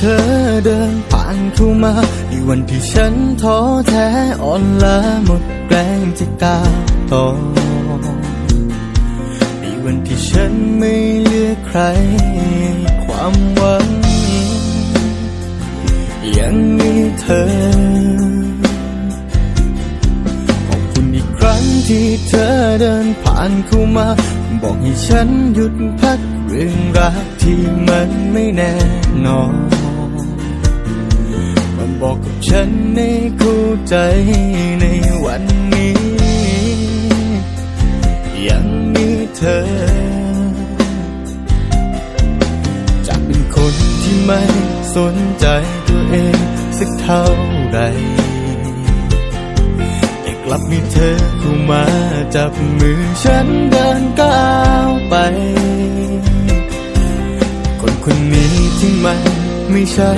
เธอเดินผ่านเข้ามา ในวันที่ฉันท้อแท้อ่อนล้าหมดแรงจะก้าวต่อ ในวันที่ฉันไม่เหลือใคร ความหวัง ยังมีเธอ ขอบคุณอีกครั้งที่เธอเดินผ่านเข้ามา บอกให้ฉันหยุดพักเรื่องรักที่มันไม่แน่นอน บอกกับฉันในเข้าใจในวันนี้ ยังมีเธอ จะเป็นคนที่ไม่สนใจตัวเองสักเท่าไหรแต่กลับมีเธอเข้ามาจับมือฉันเดินก้าวไป คนคนนี้ที่มันไม่ใช่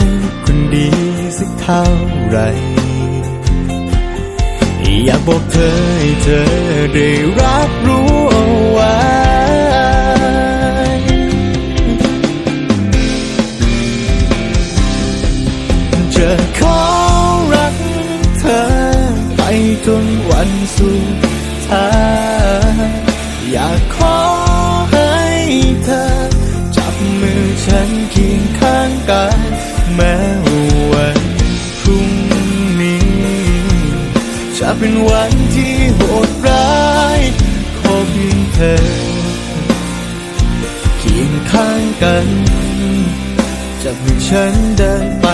คนดี สักเท่าไหรอยากบอกเธอให้เธอได้รับรู้เอาไว้จะขอรักเธอไปจนวันสุดท้ายอยากขอให้เธอ จับมือฉันเคียงข้างกันแม้ จะเป็นวันที่โหดร้ายขอเพียงเธอเคียงข้างกันจับมือฉันเดินไป